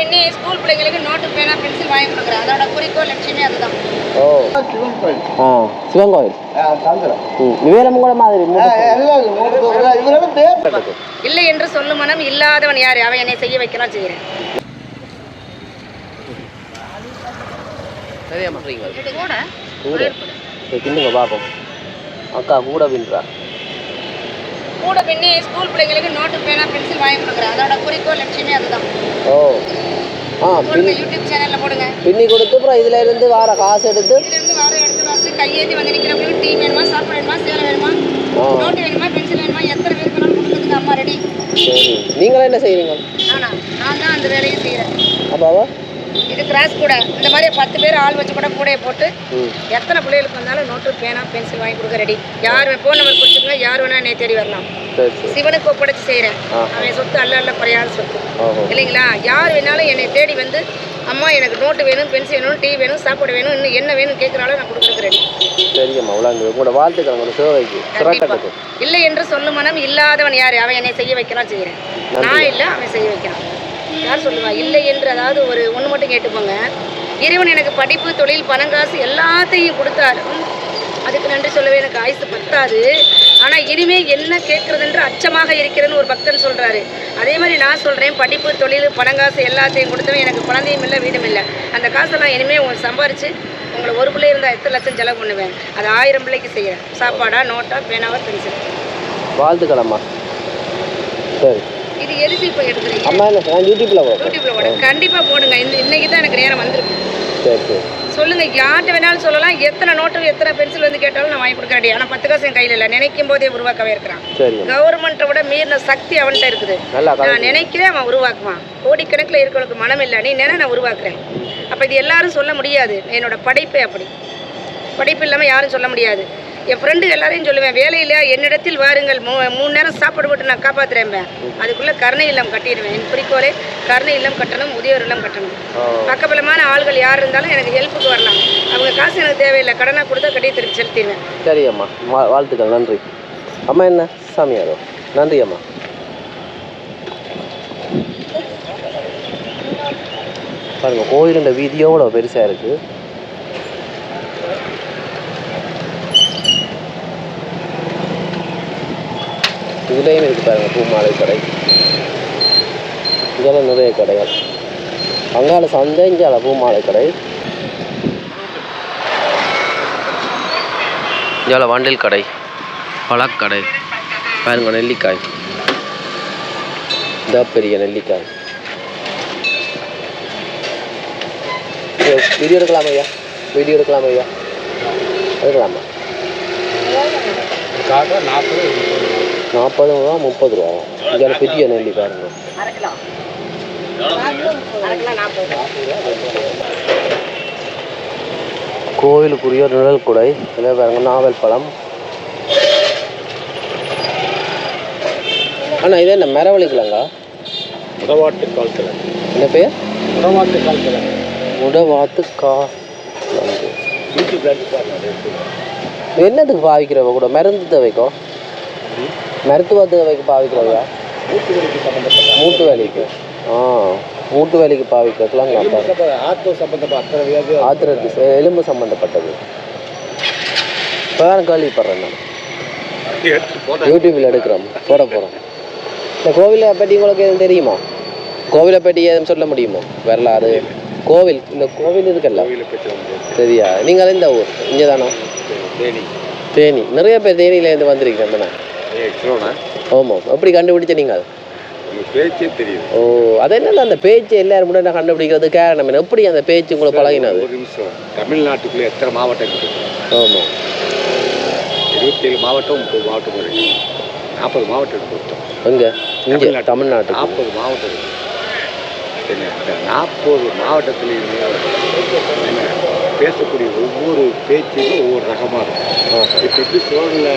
பின்னி ஸ்கூல் பிள்ளைங்களுக்கு நோட்டு பேனா பென்சில் வாங்கி கொடுக்குறேன். அதோட குறிக்கோள் லட்சியமே அதுதான். ஓ. சிவன் கோயில். ஆ சிவன் கோயில். கூட மாதிரி இல்லை என்று சொல்லும் மனம் இல்லாதவன் யார்? அவன் என்னை செய்ய வைக்கலாம் செய்கிறேன். சரியா கூட. கிண்டுங்க பார்ப்போம். அக்கா கூட பின்றா கூட பின்னி ஸ்கூல் பிள்ளைங்களுக்கு நோட்டு பேனா பென்சில் வாங்கி கொடுக்குறேன். அதோட குறிக்கோள் லட்சியமே அதுதான். ஓ. ஆ போடுங்க யூடியூப் சேனல்ல போடுங்க. பின்னி கொடுத்து அப்புறம் இதுல இருந்து வார காசு எடுத்து இதுல இருந்து வார எடுத்து வாசி கையேந்தி வந்து நிக்கிறவங்களுக்கு டீ வேணுமா சாப்பாடு வேணுமா சேலை வேணுமா நோட்டு வேணுமா பென்சில் வேணுமா எத்தனை பேருக்கு வேணாலும் கொடுக்கறதுக்கு அம்மா ரெடி சரி. நீங்களா என்ன செய்றீங்க ஆனா நான் தான் அந்த வேலையை செய்கிறேன் அப்பாவா? இது கிராஸ் கூட. இந்த மாதிரி பத்து பேர் ஆள் வச்சு கூட கூடையை போட்டு எத்தனை பிள்ளைகளுக்கு வந்தாலும் நோட்டு பேனா பென்சில் வாங்கி கொடுக்க ரெடி யார் ஃபோன் நம்பர் கொடுத்துருங்க யார் வேணா என்னை தேடி வரலாம். சிவனுக்கு ஒப்படைச்சு செய்கிறேன். அவன் சொத்து அல்ல அல்ல குறையாத சொத்து. இல்லைங்களா? யார் வேணாலும் என்னை தேடி வந்து அம்மா எனக்கு நோட்டு வேணும் பென்சில் வேணும் டீ வேணும் சாப்பாடு வேணும் இன்னும் என்ன வேணும் கேட்குறாலும் நான் கொடுக்குறதுக்கு ரெடி சரிங்கம்மா உங்களோட வாழ்த்துக்கள் இல்லை என்று சொல்லும் மனம் இல்லாதவன் யார்? அவன் என்னை செய்ய வைக்கலாம் செய்கிறேன் நான் இல்லை அவன் செய்ய வைக்கிறான். யார் சொல்லுவா? இல்லை என்று அதாவது ஒரு ஒன்று மட்டும் கேட்டுப்போங்க இறைவன் எனக்கு படிப்பு தொழில் பணங்காசு எல்லாத்தையும் கொடுத்தாரும் அதுக்கு நன்றி சொல்லவே எனக்கு ஆயுசு பத்தாது. ஆனால் இனிமே என்ன கேட்குறதுன்ற அச்சமாக இருக்கிறதுன்னு ஒரு பக்தன் சொல்கிறாரு அதே மாதிரி நான் சொல்கிறேன் படிப்பு தொழில் பணங்காசு எல்லாத்தையும் கொடுத்தவன் எனக்கு குழந்தையும் இல்லை வீடும் இல்லை. அந்த காசெல்லாம் இனிமேல் உங்களுக்கு சம்பாரித்து உங்களை ஒரு பிள்ளை இருந்தால் எத்தனை லட்சம் செலவு பண்ணுவேன்? அது ஆயிரம் பிள்ளைக்கு செய்கிறேன் சாப்பாடா நோட்டா பேனாவா பென்சில். வாழ்த்துக்கலாமா சரி. இது எதுக்கு இப்போ எடுக்கிறீங்க? அம்மா என்ன நான் யூடியூப்ல போகிறேன் யூடியூப்ல போட கண்டிப்பாக போடுங்க. இந்த இன்னைக்கு தான் எனக்கு நேரம் வந்திருக்கு. சரி சரி. சொல்லுங்க யார்கிட்ட வேணாலும் சொல்லலாம். எத்தனை நோட்டு எத்தனை பென்சில் வந்து கேட்டாலும் நான் வாங்கி கொடுக்க ரெடி ஆனால் பத்து காசு என் கையில் இல்லை. நினைக்கும் போதே உருவாக்கவே இருக்கிறான். கவர்மெண்ட்டை விட மீறின சக்தி அவன்கிட்ட இருக்குது. நான் நினைக்கிறேன் அவன் உருவாக்குவான். கோடிக்கணக்கில் இருக்கிறவனுக்கு மனம் இல்லை. நீ நினை நான் உருவாக்குறேன். அப்போ இது எல்லாரும் சொல்ல முடியாது. என்னோட படைப்பே அப்படி. படைப்பு இல்லாமல் யாரும் சொல்ல முடியாது. என் ஃப்ரெண்டு எல்லாரையும் சொல்லுவேன் வேலையில் என்னிடத்தில் வாருங்கள். மூ மூணு நேரம் சாப்பாடு போட்டு நான் காப்பாற்றுறேன் அதுக்குள்ளே கருணை இல்லம் கட்டிடுவேன். என் குறிக்கோளே கருணை இல்லம் கட்டணும் முதியோர் இல்லம் கட்டணும். பக்கபலமான ஆள்கள் யார் இருந்தாலும் எனக்கு ஹெல்ப்புக்கு வரலாம். அவங்க காசு எனக்கு தேவையில்லை. கடனாக கொடுத்தா கட்டி திருப்பி செலுத்திடுவேன். சரி அம்மா. வா வாழ்த்துக்கள். நன்றி. அம்மா என்ன? சாமியாரோ நன்றி அம்மா. பாருங்க கோயிலுண்ட வீதி எவ்வளோ பெருசாக இருக்கு. இதுலேயும் இருக்குது பாருங்கள் பூமாலை கடை. இதெல்லாம் நிறைய கடைகள். அங்கால சந்தை இங்கே பூமாலை கடை. இங்கே வண்டில் கடை. பழக்கடை பாருங்க நெல்லிக்காய். இந்த பெரிய நெல்லிக்காய். வீடியோ எடுக்கலாம் ஐயா. வீடியோ எடுக்கலாம் ஐயா. எடுக்கலாமா? நாற்பது ரூபா முப்பது ரூபா. இங்கே பெரிய நெல்லி பாருங்க கிலோ கிலோ நாற்பது கோவிலுக்குரிய நிழல் குடை இதில் பாருங்க நாவல் பழம். அண்ணா இது என்ன மரவழிக்கலாங்க உடவாட்டு கால்கிழமை என்ன பேர்? உடவாட்டு கால்கிழமை உடவாத்து கா யூடியூப்ல அடிச்சு பாருங்க என்னத்துக்கு பாவிக்கிறவ கூட மருந்து தேவைக்கும் மருத்துவ தேவைக்கு பாவிக்கிறவையா மூட்டு வலிக்கு. சம்பந்தப்பட்ட மூட்டு வேலைக்கு ஆ மூட்டு வேலைக்கு பாவிக்கிறதுலாம் அப்பா ஆத்தோ சம்பந்தப்பட்ட அத்தனை வியாதி ஆத்திரத்து எலும்பு சம்மந்தப்பட்டது இப்போ தான் கேள்விப்படுறேன் நான். யூடியூப்பில் எடுக்கிறோம். போட போகிறோம் இந்த கோவிலை பற்றி உங்களுக்கு எதுவும் தெரியுமா? கோவிலை பற்றி எதுவும் சொல்ல முடியுமா? வரலாறு. கோவில் இந்த கோவில் இருக்குல்ல சரியா நீங்கள் இந்த ஊர்? இங்கே தானா. தேனி. தேனி நிறைய பேர் தேனியிலேருந்து வந்திருக்கேன் தானே ஆமாம் எப்படி கண்டுபிடிச்ச நீங்கள்? பேச்சே தெரியுது. ஓ அது என்னல்ல அந்த பேச்சு எல்லாரும் கூட நான் கண்டுபிடிக்கிறது காரணம் என்ன? எப்படி அந்த பேச்சு உங்களுக்கு பழகினது? ஒரு நிமிஷம். தமிழ்நாட்டுக்குள்ள எத்தனை மாவட்டம் இருக்கு ஆமாம் இருபத்தேழு மாவட்டம் முப்பது மாவட்டம் நாற்பது மாவட்டம் இருக்கு மொத்தம். எங்கே? இங்கே தமிழ்நாட்டுக்கு. நாற்பது மாவட்டம் என்ன, நாற்பது மாவட்டத்துலேயுமே என்ன, பேசக்கூடிய ஒவ்வொரு பேச்சுமே ஒவ்வொரு ரகமாக இருக்கும். இப்போ எப்படி சோழனில்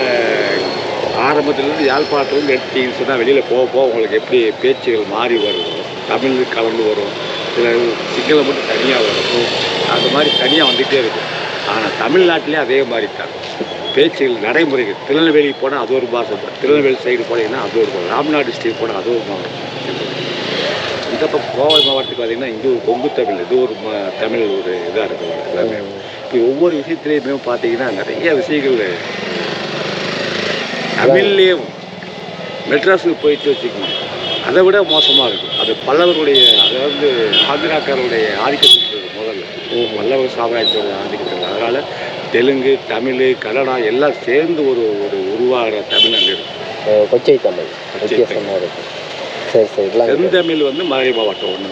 ஆரம்பத்திலேருந்து யாழ்ப்பாணத்துலேருந்து எடுத்தீங்கன்னு சொன்னால் வெளியில் போக போக உங்களுக்கு எப்படி பேச்சுகள் மாறி வரும்? தமிழ் கலந்து வரும். சில சிங்களம் மட்டும் தனியாக வரும். அந்த மாதிரி தனியாக வந்துகிட்டே இருக்கும். ஆனால் தமிழ்நாட்டிலே அதே மாதிரி தான். பேச்சுகள் நடைமுறைகள். திருநெல்வேலி போனால் அது ஒரு பாஷை திருநெல்வேலி சைடு போனீங்கன்னா அது ஒரு பாஷை. ராம்நாடு டிஸ்ட்ரிக்ட் போனால் அது ஒரு மாவட்டம் இந்த பக்கம் கோவை மாவட்டத்துக்கு பார்த்தீங்கன்னா இங்கே ஒரு கொங்கு தமிழ். இது ஒரு தமிழ் ஒரு இதாக இருக்குது எல்லாமே. இப்போ ஒவ்வொரு விஷயத்துலேயுமே பார்த்தீங்கன்னா நிறைய விஷயங்கள் தமிழ்லேயும் மெட்ராஸுக்கு போயிட்டு வச்சுக்கோங்க. அதை விட மோசமாக இருக்கும். அது பல்லவருடைய அதாவது ஆந்திராக்காரருடைய ஆதிக்கத்துக்கு முதல்ல பல்லவர் சாம்ராஜ்யத்தோட ஆதிக்கத்தில் அதனால் தெலுங்கு தமிழ் கன்னடா எல்லாம் சேர்ந்து ஒரு ஒரு உருவாகிற தமிழ் கொச்சை தமிழ். கொச்சை வித்தியாசமாக இருக்கும் சரி சரி செந்தமிழ் வந்து மதுரை மாவட்டம் ஒன்று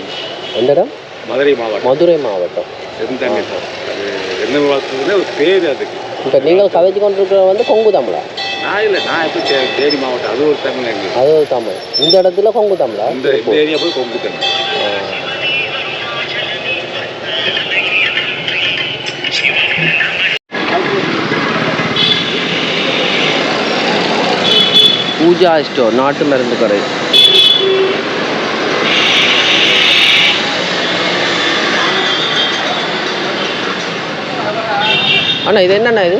எந்த இடம்? மதுரை மாவட்டம். மதுரை மாவட்டம். செந்தமிழ் அது என்ன மாவட்டத்துக்குன்னா ஒரு பேர் அதுக்கு. இப்போ நீங்கள் கதைச்சு கொண்டிருக்கிற வந்து கொங்கு தமிழா? நான் இல்லை நான் எப்படி தே தேனி மாவட்டம் அது ஒரு தமிழ் எங்களுக்கு அது ஒரு தமிழ். இந்த இடத்துல கொங்கு தமிழா? இந்த இந்த ஏரியா போய் கொங்கு தமிழ். பூஜா ஸ்டோர் நாட்டு மருந்து கடை. அண்ணா இது என்னண்ணா இது?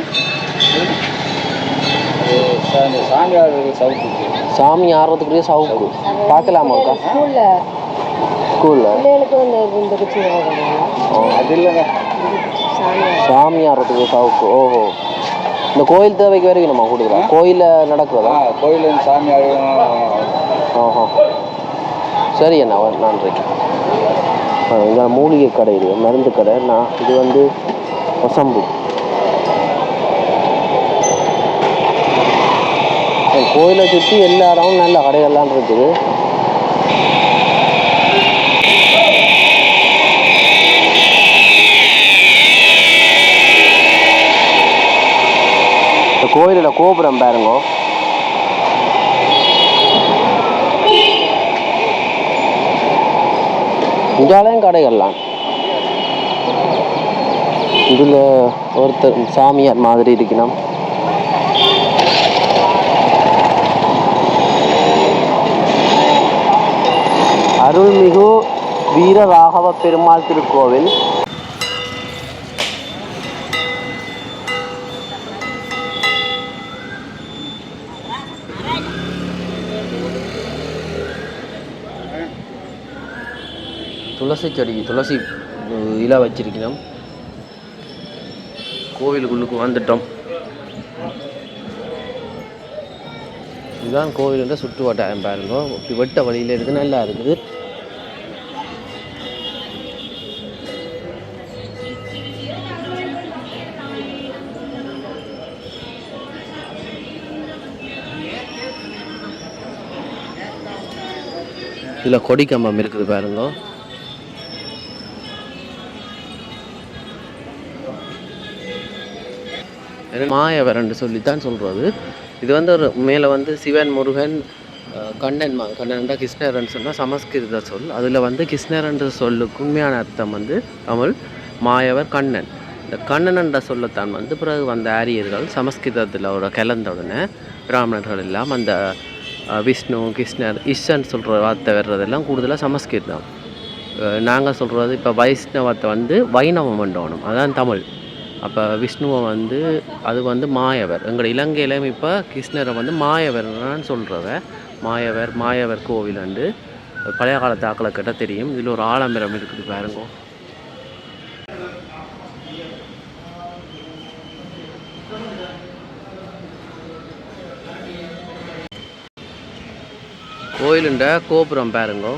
சாமி ஆடுறதுக்குரிய சவுக்கு. பார்க்கலாமா இருக்கா ஸ்கூலில். சாமி சாமி ஆடுறதுக்கு சவுக்கு. ஓஹோ. இந்த கோயில் தேவைக்கு வரைக்கும் நம்ம கொடுக்குறோம் கோயிலில் நடக்கிறதா கோயில் சாமியார் ஓஹோ. சரி அண்ணா நன்றி இங்க மூலிகை கடை இது. மருந்து கடை. நான் இது வந்து வசம்பு. கோயிலை சுற்றி எல்லா இடமும் நல்ல கடைகள்லாம் இருக்குது. இந்த கோயிலில் கோபுரம் பாருங்க. இங்காலையும் கடைகள்லாம். இதில் ஒருத்தர் சாமியார் மாதிரி இருக்கணும். அருள்மிகு வீரராகவ பெருமாள் திருக்கோவில். துளசி செடி துளசி இலா இலை கோவிலுக்குள்ளுக்கு வந்துட்டோம் இதுதான் கோவிலுன்ற சுற்று வட்டாயம் பாருங்க. இப்படி வெட்ட வழியில் இருக்குது நல்லா இருக்குது. இதில் கொடி கம்பம் இருக்குது பாருங்க. மாயவரன்னு சொல்லித்தான் சொல்கிறது இது வந்து ஒரு மேலே வந்து சிவன் முருகன் கண்ணன் மா கண்ணன்டா கிருஷ்ணர்ன்னு சொன்னால் சமஸ்கிருத சொல். அதில் வந்து கிருஷ்ணர்ன்ற சொல்லுக்கு உண்மையான அர்த்தம் வந்து தமிழ் மாயவர் கண்ணன். இந்த கண்ணனன்ற சொல்லத்தான் வந்து பிறகு வந்த ஆரியர்கள் சமஸ்கிருதத்தில் ஒரு கலந்த உடனே பிராமணர்கள் எல்லாம் அந்த விஷ்ணு கிருஷ்ணர் இஷன் சொல்கிற வார்த்தை வர்றதெல்லாம் கூடுதலாக சமஸ்கிருதம். நாங்கள் சொல்கிறது இப்போ வைஷ்ணவத்தை வந்து வைணவம் பண்ணணும் அதான் தமிழ். அப்போ விஷ்ணுவை வந்து அது வந்து மாயவர். எங்களோட இலங்கையிலும் இப்போ கிருஷ்ணரை வந்து மாயவர்னு சொல்கிறவ மாயவர் மாயவர் கோவில் வந்து பழைய காலத்து ஆக்களை கிட்ட தெரியும். இதில் ஒரு ஆலமரம் இருக்குது பாருங்க. கோயிலுண்ட கோபுரம் பாருங்க.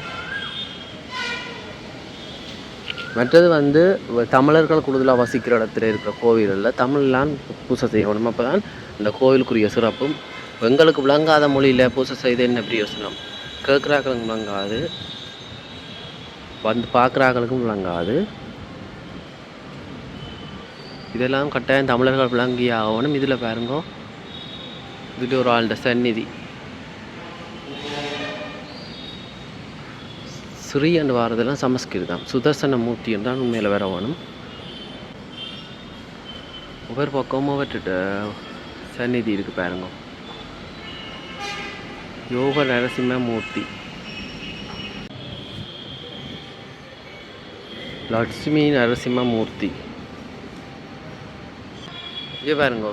மற்றது வந்து தமிழர்கள் கூடுதலாக வசிக்கிற இடத்துல இருக்கிற கோவில்களில் தமிழ்லாம் பூசை செய்யணும். அப்போ தான் இந்த கோவிலுக்குரிய சிறப்பும் எங்களுக்கு விளங்காத மொழியில் பூசை செய்து என்ன பிரயோசனம் கேட்குறாக்களுக்கும் விளங்காது. வந்து பார்க்குறாக்களுக்கும் விளங்காது. இதெல்லாம் கட்டாயம் தமிழர்கள் விளங்கி ஆகணும். இதில் பாருங்க. இதில் ஒரு ஆள்கிட்ட சந்நிதி. ஸ்ரீ என்று வாரதெல்லாம் சமஸ்கிருதம். சுதர்சன மூர்த்தி என்றால் உண்மையில் வேற வேணும் ஒவ்வொரு பக்கமும் ஒவ்வொருட்ட சந்நிதி இருக்கு பாருங்க. யோக நரசிம்ம மூர்த்தி. லட்சுமி நரசிம்ம மூர்த்தி. இங்கே பாருங்க.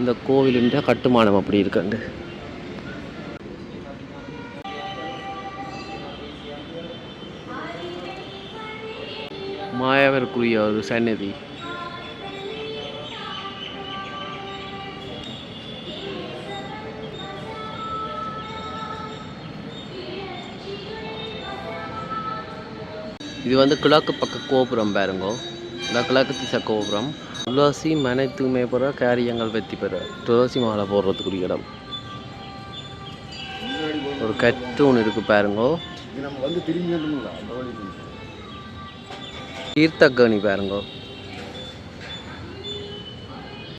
இந்த கோவிலுன்ற கட்டுமானம் அப்படி இருக்குண்டு மாயாவிற்குரிய ஒரு சன்னதி இது வந்து கிழக்கு பக்க கோபுரம் பாருங்க. இந்த கிழக்கு திசை கோபுரம். துளசி மனை தூய்மை பெற காரியங்கள் வெற்றி பெற. துளசி மாலை போடுறதுக்குரிய இடம். ஒரு கட்டூன் இருக்கு பாருங்க. நம்ம வந்து திரும்பி தீர்த்தக்கணி பாருங்க.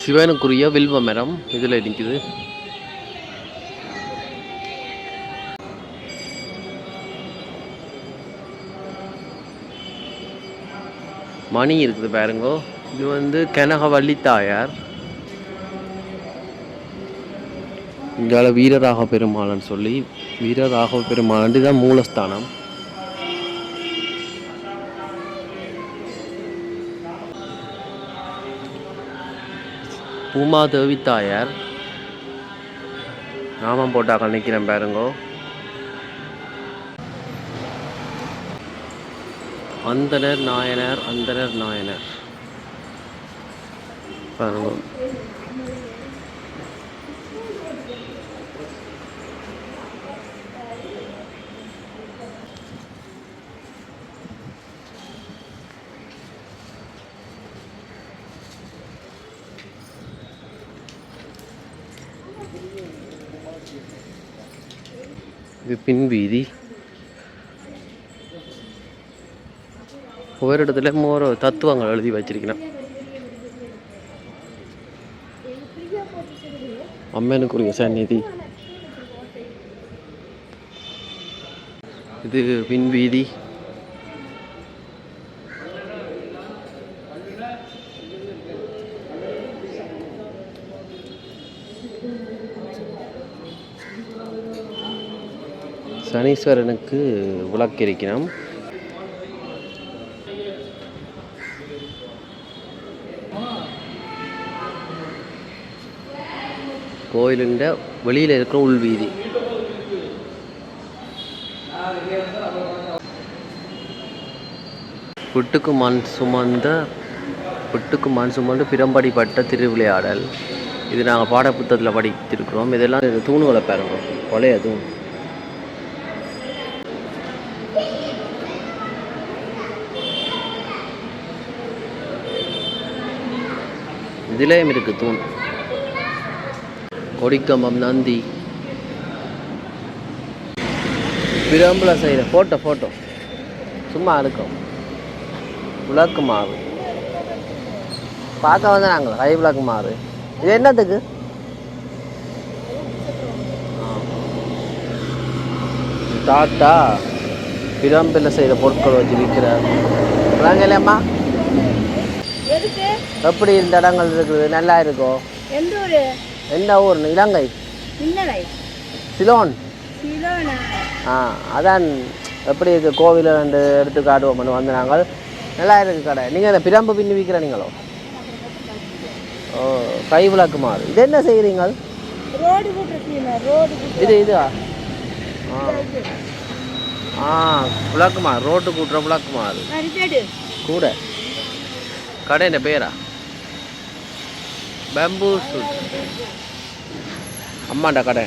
சிவனுக்குரிய வில்வ மரம் இதில் நிற்குது மணி இருக்குது பாருங்க. இது வந்து கனகவள்ளி தாயார். இங்கால வீரராக பெருமாள்னு சொல்லி வீரராக பெருமாள் இதுதான் மூலஸ்தானம். பூமாதேவி தாயார் நாமம் போட்டாக்க நினைக்கிறேன் பாருங்கோ. அந்தனர் நாயனர் அந்தனர் நாயனர். பாருங்க. இது பின் வீதி. ஒவ்வொரு இடத்துல ஒரு தத்துவங்கள் எழுதி வச்சிருக்கிறேன். அம்மனுக்குரிய சந்நிதி. இது பின் சனீஸ்வரனுக்கு விளக்கிருக்கிறோம். கோயிலுண்ட வெளியில் இருக்கிற உள்வீதி புட்டுக்கு மண் சுமந்த புட்டுக்கு மண் சுமந்து பிரம்படிப்பட்ட திருவிளையாடல். இது நாங்கள் பாடப்புத்தகத்தில் படித்திருக்கிறோம். இதெல்லாம் தூணுகளை பாருங்க. பழைய தூண். இதுலேயும் இருக்கு தூண். கொடிக்கம்பம் நந்தி. பிரம்புல செய்கிற ஃபோட்டோ ஃபோட்டோ சும்மா இருக்கும். விளக்கு மாறு. பார்க்க வந்து நாங்கள் கை விளக்கு மாறு. இது என்னத்துக்கு? டாட்டா தாத்தா. பிரம்பில் செய்கிற பொருட்கள் வச்சு விற்கிறார். விளங்கலையம்மா? எதுக்கு எப்படி இந்த இடங்கள் இருக்குது? நல்லா இருக்கோ? எந்த ஊரு? எந்த ஊர்? இலங்கை. இன்னலை சிலோன். சிலோனா? ஆ அதான் எப்படி இருக்கு கோவில் ரெண்டு எடுத்து காட்டுவோம்னு வந்து நாங்கள் நல்லா இருக்கு கடை. நீங்கள் அந்த பிரம்பு பின்னி விற்கிற நீங்களோ? ஓ கை விளக்கு மாறு இது என்ன செய்கிறீங்க இது இதுவா? ஆ. ஆ விளக்கு மாறு ரோட்டு கூட்டுற விளக்கு மாறு அடிச்சாடு கூட. கடை என்ன பேரா? பேம்பூ சூட் அம்மாண்டா கடை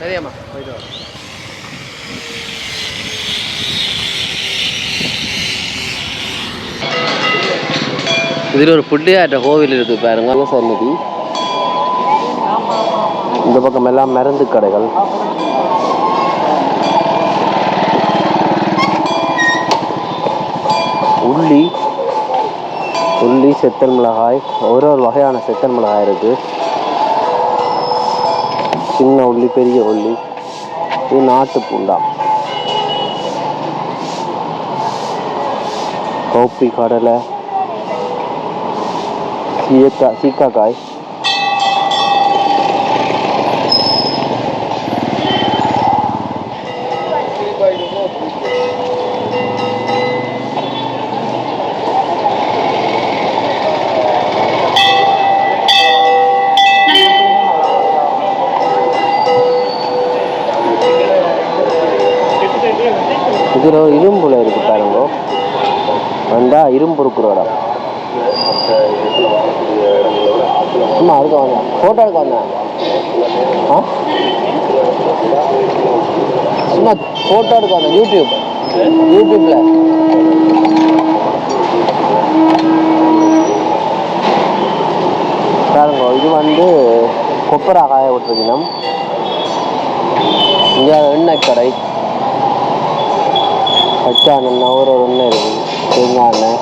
சரியம்மா போயிட்டு வா இதில் ஒரு புள்ளியாட்ட கோவில் இருக்கு பாருங்க. சன்னதி இந்த பக்கம் எல்லாம் மருந்து கடைகள். உள்ளி உள்ளி செத்தல் மிளகாய். ஒரு ஒரு வகையான செத்தல் மிளகாய் இருக்குது சின்ன உள்ளி பெரிய உள்ளி. இது நாட்டு பூண்டா. கோப்பி கடலை சீக்காய் சீக்காக்காய். இதில் ஒரு இரும்புல இருக்கு பாருங்க. வந்தா இரும்பு இருக்கிற இடம். சும்மா அதுக்கு வந்தேன் ஃபோட்டோ எடுக்க வந்தேன். ஆ? சும்மா ஃபோட்டோ எடுக்க வந்தேன். யூடியூப் யூடியூப்ல பாருங்க இது வந்து கொப்பரா காய விட்டுருக்கணும். இங்கே எண்ணெய் கடை பச்சை நவர ஒன்று ஒரு எண்ணெய் இருக்குது தேங்காய் எண்ணெய்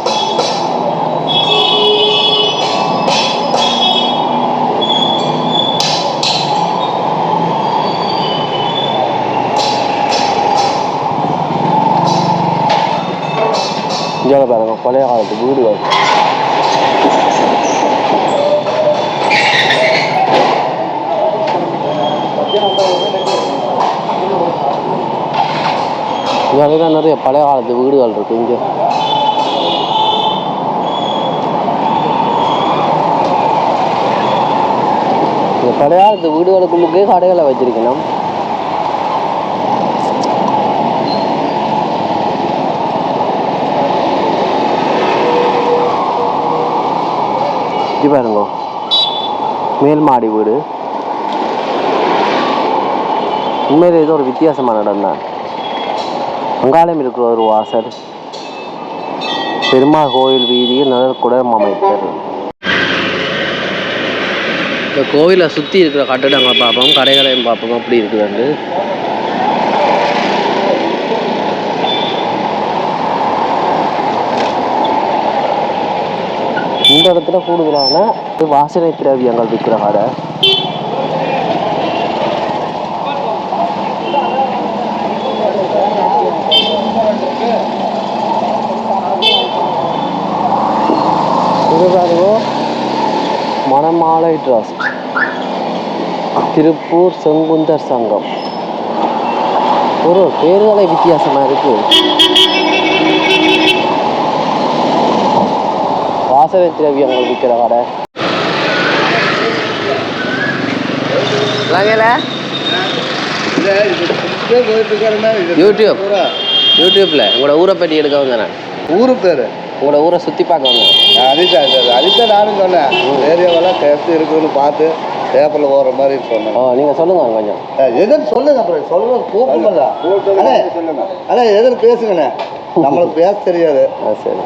இங்கே பழைய காலத்து வீடுகள் இங்கே தான் நிறைய பழைய காலத்து வீடுகள் இருக்கு இங்கே. இந்த பழைய காலத்து வீடுகளுக்குள்ளுக்கே கடைகளை வச்சிருக்கணும். இது பாருங்க. மேல் மாடி வீடு. உண்மையிலே ஏதோ ஒரு வித்தியாசமான இடம் தான் அங்காளம் இருக்கிற ஒரு வாசல். பெருமாள் கோயில் வீதியில் நிழல் குடம் அமைத்தது இந்த கோவிலை சுற்றி இருக்கிற கட்டடங்களை பார்ப்போம் கடைகளையும் பார்ப்போம் அப்படி இருக்குதுண்டு இந்த இடத்துல கூடுதலான வாசனை திரவியங்கள் விற்கிற கடை இது பாருங்க மணமாலை ட்ரஸ்ட் திருப்பூர் செங்குந்தர் சங்கம். ஒரு பேர்களை வித்தியாசமா இருக்கு. வாசனை திரவியங்கள் விற்கிற கடை யூடியூப். யூடியூப்ல. உங்களோட ஊரை பற்றி எடுக்க வந்தேன் ஊரு பேரு? உங்களோட ஊரை சுற்றி பார்க்க வந்தேன் அதுதான் அது அதுதான் நானும் சொன்னேன். ஏரியாவெல்லாம் எப்படி இருக்குன்னு பார்த்து பேப்பரில் ஓடுற மாதிரி சொன்னேன். ஓ நீங்கள் சொல்லுங்க கொஞ்சம். எதுன்னு சொல்லுங்க அப்புறம். சொல்லுங்க கூப்பிடுங்க அண்ணே அண்ணே எதுன்னு பேசுங்கண்ணே. நம்மளுக்கு பேச தெரியாது. ஆ சரி.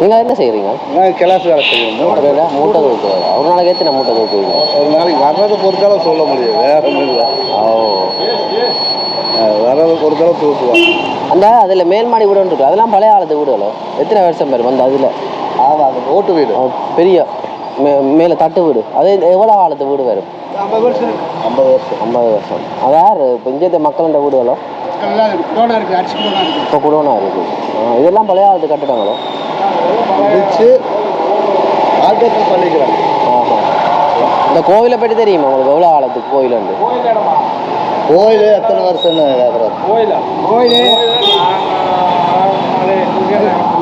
நீங்கள் என்ன செய்கிறீங்க நான் கிளாஸ் வேலை செய்யணும் வேலை? மூட்டை தூக்குவாங்க. ஒரு நாளைக்கு எத்தனை மூட்டை தூக்குவீங்க? ஒரு நாளைக்கு வர்றதை பொறுத்தளவு சொல்ல முடியும் வேற ஒன்றும் இல்லை. ஓ. வர்றதை பொறுத்தளவு தூக்குவோம் அந்த அதில் மேல் மாடி வீடு ஒன்று இருக்கு. அதெல்லாம் பழைய காலத்து வீடுகளோ? எத்தனை வருஷம் பேர் வந்து அதில்? ஆமாம் அந்த ஓட்டு வீடு. பெரிய மே மேலே தட்டு வீடு. அது எவ்வளோ காலத்து வீடு வரும்? ஐம்பது வருஷம் ஐம்பது வருஷம். ஐம்பது வருஷம். அதாவது இப்போ இங்கே மக்களோட வீடுகளோ? இப்போ குடோனா இருக்குது ஆ, இதெல்லாம் பழைய காலத்து கட்டிடங்களோ ஆல்டேஷன் பண்ணிக்கிறாங்க. ஆஹா. இந்த கோவிலை பற்றி தெரியுமா உங்களுக்கு? எவ்வளோ காலத்துக்கு கோயில் உண்டு கோயில் எத்தனை வருஷம்னு கேட்குறாரு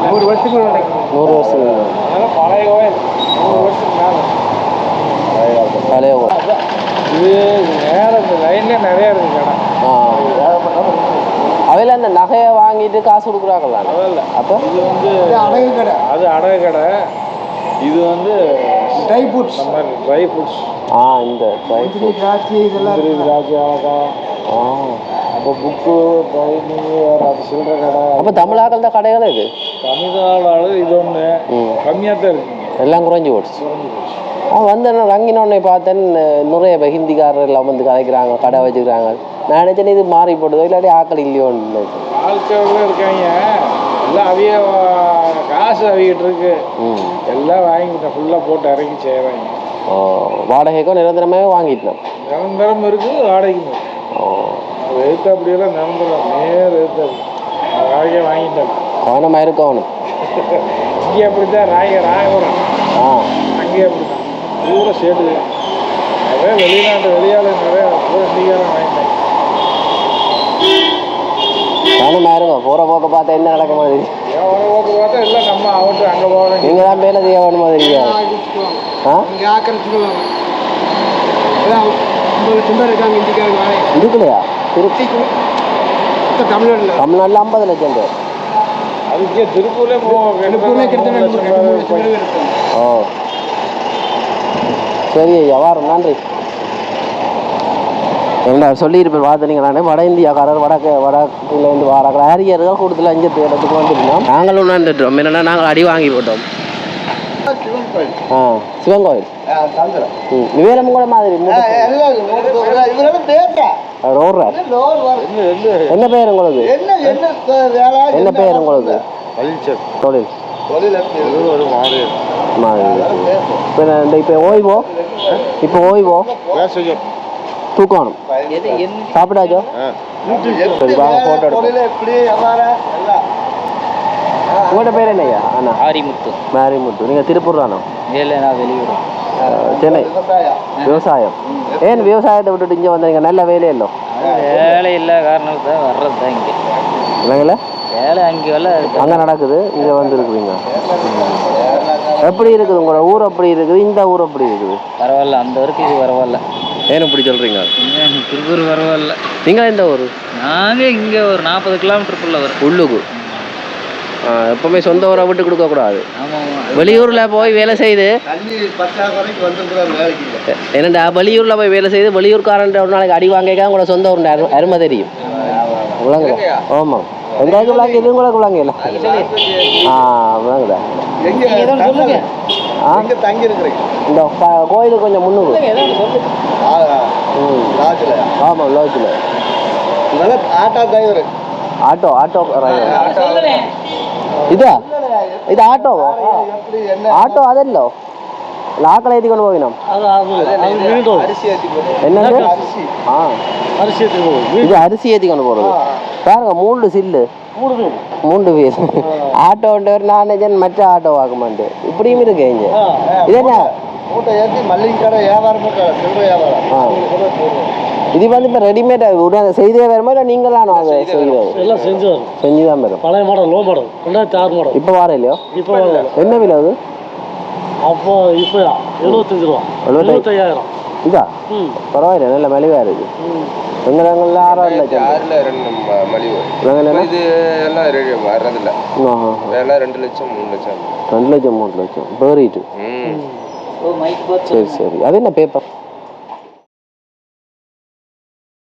நூறு வருஷத்துக்கு நூறு வருஷம் பழைய கோயில். நூறு வருஷத்துக்கு மேலே. பழைய கோயில். இது நேரம் இந்த லைன்லேயே நிறைய இருக்கு கடை. அவையில் அந்த நகையை வாங்கிட்டு காசு கொடுக்குறாங்களா அதல்ல அப்போ? இது வந்து அடகு கடை. அது அடகு கடை. இது வந்து ட்ரை ஃப்ரூட்ஸ் மாதிரி ட்ரை ஃப்ரூட்ஸ் ஆ இந்த திராட்சை இதெல்லாம் முந்திரி திராட்சை ஆ அப்போ புக்கு ட்ரைனிங் வேறு அது சில்லற கடை. அப்போ தமிழாக்கள் தான் கடைகள் இது? தமிழ்நாடு இது ஒன்று கம்மியாக தான் இருக்குங்க. எல்லாம் குறைஞ்சி போச்சு. குறைஞ்சி போச்சு. ஆ வந்து நான் ரங்கினோடனே பார்த்தேன் நிறைய இப்போ ஹிந்திக்காரர் எல்லாம் வந்து கதைக்கிறாங்க கடை வச்சுக்கிறாங்க. நான் நினைச்சேன் இது மாறி போட்டதோ இல்லாட்டி ஆக்கள் இல்லையோன்னு. ஆட்கள் இருக்காங்க. எல்லாம் அவிய காசு அவிக்கிட்டு இருக்கு. எல்லாம் வாங்கிட்டேன் ஃபுல்லாக போட்டு இறக்கி செய்கிறாங்க ஓ வாடகைக்கும் நிரந்தரமாகவே வாங்கிட்டேன் நிரந்தரம் இருக்குது வாடகைக்கும் ஓ. எழுத்து அப்படியெல்லாம் நிரந்தரம் நேர் எழுத்து வாடகையே வாங்கிட்டேன். கவனமாக இருக்கணும் இங்கே அப்படி தான் ராய ராயபுரம். ஆ. அங்கேயே அப்படி தான் பூரா சேட்டு. நிறைய வெளிநாட்டு வெளியாளர் நிறைய பூரா இந்திக்காரன் வாங்கிட்டேன் கவனமாக இருக்கும் போகிற போக்க பார்த்தா என்ன நடக்க மாதிரி போக்கு பார்த்தா இல்லை நம்ம அவட்டு அங்கே போகணும் நீங்கள் தான் பேல செய்ய மாதிரி இங்கே இந்திக்காரங்க இதுக்குலையா மொத்த தமிழ்நாட்டில். தமிழ்நாட்டில் ஐம்பது லட்சம் பேர். அதுக்கே ஓ சரி ஐயா வாரம் நன்றி என்ன சொல்லியிருப்பேன் பார்த்துனீங்க நானே வட இந்தியாக்காரர் வடக்கு வடக்குலேருந்து வாராக்கிற ஆரியர்கள் கூடுதல் அஞ்சு இடத்துக்கு வந்துருந்தோம். நாங்களும் உணர்ந்துட்டோம். என்னென்னா நாங்கள் அடி வாங்கி போட்டோம். சிவன் கோயில் விவேலம் கூட மாதிரி வரும். என்ன பேர் உங்களுக்கு என்ன பேர் உங்களுக்கு தொழில். இப்போ ஓய்வோ? இப்போ ஓய்வோ? தூக்கணும். சாப்பிட்டாச்சோ? எப்படி சரி, வாங்க, photo எடுப்போம். தொழில் எப்படி வியாபாரம் எல்லாம் உங்களோட பேர் என்னய்யா? அண்ணா. ஆரிமுத்து மாரிமுத்து நீங்கள் திருப்பூர் தானோ இல்லை நான் வெளியூர். சென்னை. விவசாயம். ஏன் விவசாயத்தை விட்டுட்டு இங்கே வந்தீங்க? நல்ல வேலையே இல்லை. வேலை இல்லை காரணத்தை வர்றது தான் இங்கே இல்லைங்களா வேலை அங்கே வேலை அங்கே நடக்குது இங்கே வந்து இருக்கிறீங்க எப்படி இருக்குது? உங்களோட ஊர் அப்படி இருக்குது? இந்த ஊர் அப்படி இருக்குது? பரவாயில்ல அந்த வரைக்கும் இது பரவாயில்ல. ஏன் இப்படி சொல்கிறீங்க திருப்பூர் பரவாயில்ல. நீங்கள் இந்த ஊர்? நாங்கள் இங்கே ஒரு நாற்பது கிலோமீட்டருக்குள்ள வரும். உள்ளுக்கு. எப்பவுமே சொந்த ஊரை விட்டு கொடுக்கக்கூடாது வெளியூரில் போய் வேலை செய்து. என்னடா வெளியூரில் போய் வேலை செய்து வெளியூர்காரன் ஒரு நாளைக்கு அடி வாங்கிக்க உங்களோட சொந்த ஊர் அரு அருமை தெரியும். விளங்குதா? ஆமாம் எங்களுக்கு விளங்கு இது உங்களுக்கு விளங்கு இல்லை ஆ? இருக்கிறீங்க இந்த கோயிலுக்கு கொஞ்சம் முன்னுக்கு லாட்ஜில் ஆமாம் லோக்கில் இதெல்லாம் auto driver auto auto. Auto அதല്ലോ லாக்களை ஏற்றி கொண்டு போவினோம் அரிசி ஏற்றி போட்டு என்னது அரிசி ஆ அரிசி ஏற்றி போகுது இது அரிசி ஏற்றி கொண்டு போகிறது பாருங்க மூன்று சில்லு மூன்று பேர் ஆட்டோ ஒரு நான் மற்ற ஆட்டோ வாக்குமான்ட்டு இப்படியும் இருக்கு இங்க இது என்ன மூட்டை ஏற்றி மல்லிகை கடை வியாபாரம் வியாபாரம் ஆ. இது வந்து இப்போ ரெடிமேட் உடனே செய்தே வருமா இல்லை நீங்களானோ அதை செய்கிறது எல்லாம் செஞ்சு வரும். செஞ்சு தான் வரும். பழைய மாடல் லோ மாடல் ரெண்டாயிரத்தி ஆறு மாடல் இப்போ வர இல்லையோ? இப்போ. என்ன விலை அது? அப்போ இப்போ எழுபத்தஞ்சு ரூபா. எழுபத்தி- எழுபத்தையாயிரம் இதா? ம். பரவாயில்ல நல்ல மலிவாக இருக்கு எங்கள் இடங்கள்ல ஆறாயிரம் லட்சம் ஆறில் ரெண்டு ம- மலிவு. நாங்கள் இது எல்லாம் ரெடி வர்றதில்ல. ஆஹா. வேலை ரெண்டு லட்சம் மூணு லட்சம். ரெண்டு லட்சம் மூணு லட்சம். சரி சரி. அது என்ன பேப்பர்